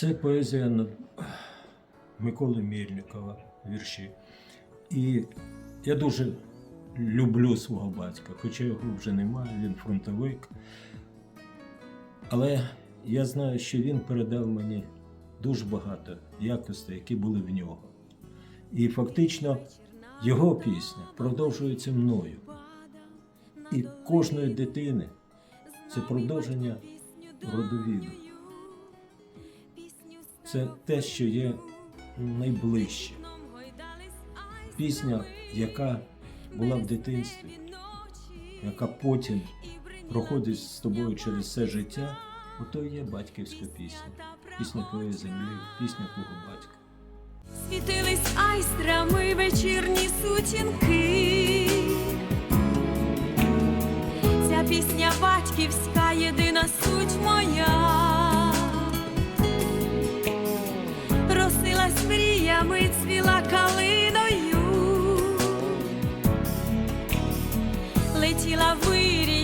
Це поезія Миколи Мельникова, вірші. І я дуже люблю свого батька, хоча його вже немає, він фронтовик. Але я знаю, що він передав мені дуже багато якостей, які були в нього. І фактично його пісня продовжується мною. І кожної дитини це продовження родовіду. Це те, що є найближче. Пісня, яка була в дитинстві, яка потім проходить з тобою через все життя, ото є батьківська пісня. Пісня твоєї землі, пісня твого батька. Світились айстрами вечірні сутінки. Ця пісня батьківська, єдина суть моя. Мріями, цвіла калиною. Летіла Україною.